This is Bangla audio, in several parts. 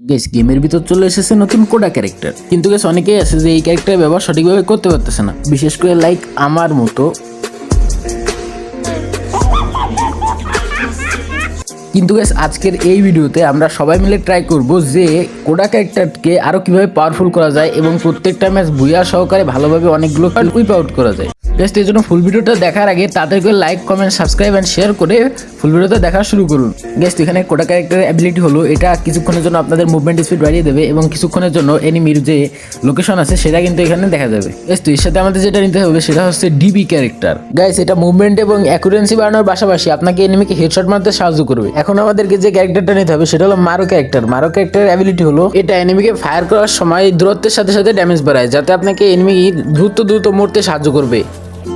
গেস গেমের ভিতর চলে এসেছে নতুন কোডা ক্যারেক্টার কিন্তু গেস অনেকেই আছে যে এই ক্যারেক্টার ব্যবহার সঠিকভাবে করতে পারতেছে না। বিশেষ করে লাইক আমার মতো কিন্তু গেস আজকের এই ভিডিওতে আমরা সবাই মিলে ট্রাই করব যে কোডা ক্যারেক্টারকে আরও কীভাবে পাওয়ারফুল করা যায় এবং প্রত্যেকটা ম্যাচ বুয়া সহকারে ভালোভাবে অনেকগুলো উইপ আউট করা যায়। জাস্ট এই জন্য ফুল ভিডিওটা দেখার আগে তাদেরকে like comment subscribe and share করে ফুল ভিডিওটা দেখা শুরু করুন। গেস্ট এখানে কোডা ক্যারেক্টারের অ্যাবিলিটি হলো, এটা কিছুক্ষণের জন্য আপনাদের মুভমেন্ট স্পিড বাড়িয়ে দেবে এবং কিছুক্ষণের জন্য এনিমির যে লোকেশন আছে, সেটা কিন্তু এখানে দেখা যাবে। গেস্ট এর সাথে আমাদের যেটা নিতে হবে, সেটা হচ্ছে ডিবি ক্যারেক্টার গাইস এটা মুভমেন্ট এবং অ্যাকুরেন্সি বাড়ানোর পাশাপাশি আপনাকে এনিমিকে হেডশট মারতে সাহায্য করবে। এখন আমাদেরকে যে ক্যারেক্টারটা নিতে হবে, সেটা হলো মারো ক্যারেক্টার। মারো ক্যারেক্টারের অ্যাবিলিটি হলো এটা এনিমিকে ফায়ার করার সময় দূরত্বের সাথে সাথে ড্যামেজ বাড়ায়, যাতে আপনাকে এনিমি দ্রুত দ্রুত মরতে সাহায্য করবে।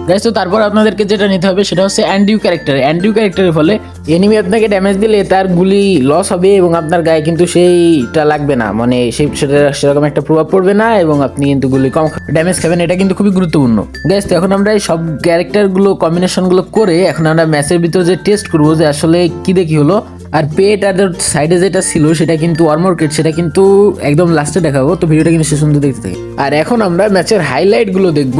গাইস তো তারপর আপনাদেরকে যেটা নিতে হবে, সেটা হচ্ছে অ্যান্ডিউ ক্যারেক্টার অ্যান্ডিউ ক্যারেক্টারের ফলে এনিমি আপনাকে ড্যামেজ দিলে তার গুলি লস হবে এবং আপনার গায়ে কিন্তু সেইটা লাগবে না। মানে সেই সেটা, সেরকম একটা প্রভাব পড়বে না এবং আপনি কিন্তু গুলি কম ড্যামেজ খাবেন, এটা কিন্তু খুবই গুরুত্বপূর্ণ। গাইস তো এখন আমরা এই সব ক্যারেক্টারগুলো কম্বিনেশনগুলো করে এখন আমরা ম্যাচের ভিতরে যে টেস্ট করব যে আসলে কি দেখি হলো আর পেট আর সাইডে যেটা ছিল সেটা কিন্তু অর্মর কেট সেটা কিন্তু একদম লাস্টে দেখাবো। তো ভিডিওটা কিন্তু সে সুন্দর দেখতে থাকে। আর এখন আমরা ম্যাচের হাইলাইটগুলো দেখব।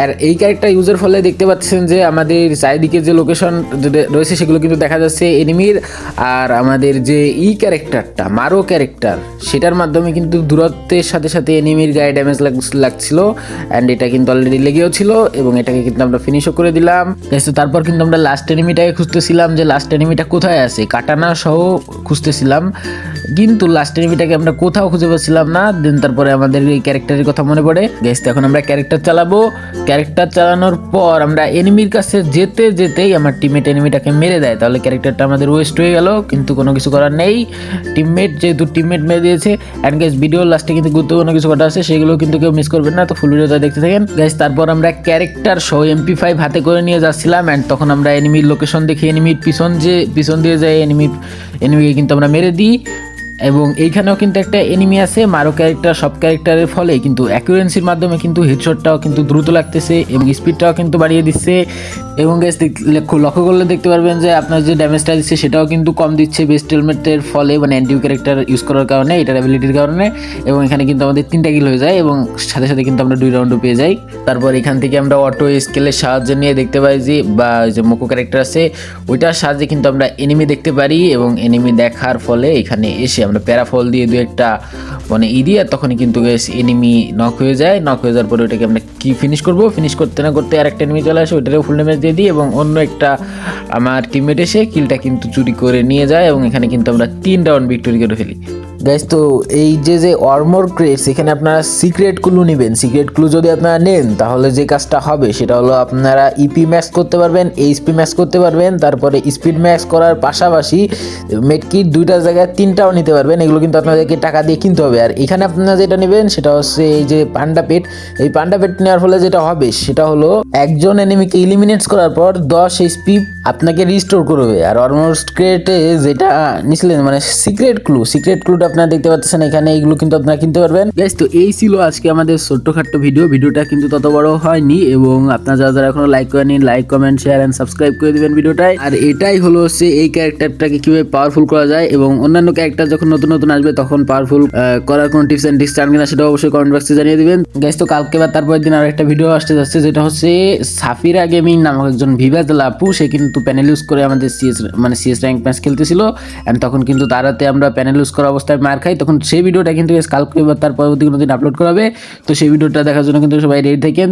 আর এই ক্যারেক্টার ইউজের ফলে দেখতে পাচ্ছেন যে আমাদের চারিদিকে যে লোকেশন রয়েছে সেগুলো কিন্তু দেখা যাচ্ছে এনিমির আর আমাদের যে ই ক্যারেক্টারটা মারো ক্যারেক্টার সেটার মাধ্যমে কিন্তু দূরত্বের সাথে সাথে এনিমির গায়ে ড্যামেজ লাগছিল অ্যান্ড এটা কিন্তু অলরেডি লেগেও ছিল এবং এটাকে কিন্তু আমরা ফিনিশও করে দিলাম। তারপর কিন্তু আমরা লাস্ট এনিমিটাকে খুঁজতেছিলাম যে লাস্ট এনিমিটা কোথায় আছে? কাটানা সহ খুঁজতেছিলাম। কিন্তু লাস্ট এনিমিটাকে আমরা কোথাও খুঁজে পাচ্ছিলাম না। দেন তারপরে আমাদের এই ক্যারেক্টারের কথা মনে পড়ে। গেস এখন আমরা ক্যারেক্টার চালাবো। ক্যারেক্টার চালানোর পর আমরা এনিমির কাছে যেতে যেতেই আমার টিমমেট এনিমিটাকে মেরে দেয়। তাহলে ক্যারেক্টারটা আমাদের ওয়েস্ট হয়ে গেল, কিন্তু কোনো কিছু করার নেই। টিমমেট যেহেতু টিমমেট মেরে দিয়েছে অ্যান্ড গেস ভিডিও লাস্টে কিন্তু গুরুত্বপূর্ণ কিছু কথা আছে, সেগুলো কিন্তু কেউ মিস করবেন না। তো ফুল ভিডিওটা দেখতে থাকেন। গাইস তারপর আমরা ক্যারেক্টার সহ এমপি ফাইভ হাতে করে নিয়ে যাচ্ছিলাম অ্যান্ড তখন আমরা এনিমির লোকেশন দেখে এনিমির পিছন যে, পিছন দিয়ে যাই এনিমির এনিমিকে কিন্তু আমরা মেরে দিই। এবং এইখানেও কিন্তু একটা এনিমি আছে মারো ক্যারেক্টার সব ক্যারেক্টারের ফলে কিন্তু অ্যাকুরেন্সির মাধ্যমে কিন্তু হেডশটটাও কিন্তু দ্রুত লাগতেছে এবং স্পিডটাও কিন্তু বাড়িয়ে দিচ্ছে। এবং গ্যাস লক্ষ্য করলে দেখতে পারবেন যে আপনার যে ড্যামেজটা দিচ্ছে, সেটাও কিন্তু কম দিচ্ছে বেস্ট হেলমেটের ফলে মানে অ্যান্টিউ ক্যারেক্টার ইউজ করার কারণে, এটার অ্যাবিলিটির কারণে। এবং এখানে কিন্তু আমাদের তিনটা কিল হয়ে যায় এবং সাথে সাথে কিন্তু আমরা দুই রাউন্ডও পেয়ে যাই। তারপর এখান থেকে আমরা অটো স্কেলের সাহায্য নিয়ে দেখতে পাই যে, বা যে মোকো ক্যারেক্টার আছে, ওইটার সাহায্যে কিন্তু আমরা এনিমি দেখতে পারি এবং এনিমি দেখার ফলে এখানে এসে আমরা প্যারাফল দিয়ে দু একটা মানে ই দিয়ে তখনই কিন্তু গ্যাস এনিমি নক হয়ে যায়। নক হয়ে যাওয়ার পরে ওটাকে আমরা কি ফিনিশ করব? ফিনিশ করতে না করতে আর একটা এনিমি চলে আসে, ওইটারও ফুল ড্যামেজ দিই এবং অন্য একটা আমার টিমমেট এসে কিলটা কিন্তু চুরি করে নিয়ে যায় এবং এখানে কিন্তু আমরা তিন রাউন্ড ভিক্টোরি করে ফেলি। গাইজ তো এই যে যে অর্মর ক্রেটস এখানে আপনারা সিক্রেট ক্লু নেবেন। সিক্রেট ক্লু যদি আপনারা নেন, তাহলে যে কাজটা হবে, সেটা হলো আপনারা ইপি ম্যাক্স করতে পারবেন এইচপি ম্যাক্স করতে পারবেন, তারপরে স্পিড ম্যাক্স করার পাশাপাশি মেডকিট দুইটা জায়গায় তিনটাও নিতে পারবেন। এগুলো কিন্তু আপনাদেরকে টাকা দিয়ে কিনতে হবে। আর এখানে আপনারা যেটা নেবেন, সেটা হচ্ছে এই যে পান্ডা পেট এই পান্ডা পেট নেওয়ার ফলে যেটা হবে, সেটা হলো একজন এনিমিকে ইলিমিনেটস করার পর দশ এইচপি আপনাকে রিস্টোর করবে। আর অলমোস্ট ক্রেটে যেটা নিছিলেন মানে সিক্রেট ক্লু সিক্রেট ক্লুটা আপনারা দেখতে পাচ্ছেন, এখানে এইগুলো কিন্তু আপনারা কিনতে পারবেন। গাইস তো এই ছিল আজকে আমাদের ছোট্টখাট্ট ভিডিও ভিডিওটা কিন্তু তত বড় হয়নি এবং আপনারা যারা যারা এখনও লাইক করেনি like comment share and subscribe করে দিবেন ভিডিওটায় আর এটাই হলো হচ্ছে এই ক্যারেক্টারটাকে কীভাবে পাওয়ারফুল করা যায় এবং অন্যান্য ক্যারেক্টার যখন নতুন নতুন আসবে তখন পাওয়ারফুল করার কোনো টিপস ট্রিক্স চান কিনা সেটা অবশ্যই কমেন্ট বক্সে জানিয়ে দিবেন। গাইস তো কালকে বা তারপরের দিন আর একটা ভিডিও আসতে যাচ্ছে, যেটা হচ্ছে সাফিরা গেমিং নামক একজন ভিভাজ লাপু। সে কিন্তু প্যানেল ইউজ করে আমাদের সিএস মানে সিএস র্যাঙ্ক ম্যাচ খেলতেছিল। এন্ড তখন কিন্তু তারাতে আমরা প্যানেল ইউজ করা অবস্থায় মার খাই, তখন সেই ভিডিওটা কিন্তু কালকে বা তার পরবর্তী কোনো দিন আপলোড করাবে তো সেই ভিডিওটা দেখার জন্য কিন্তু সবাই রেডি থাকেন।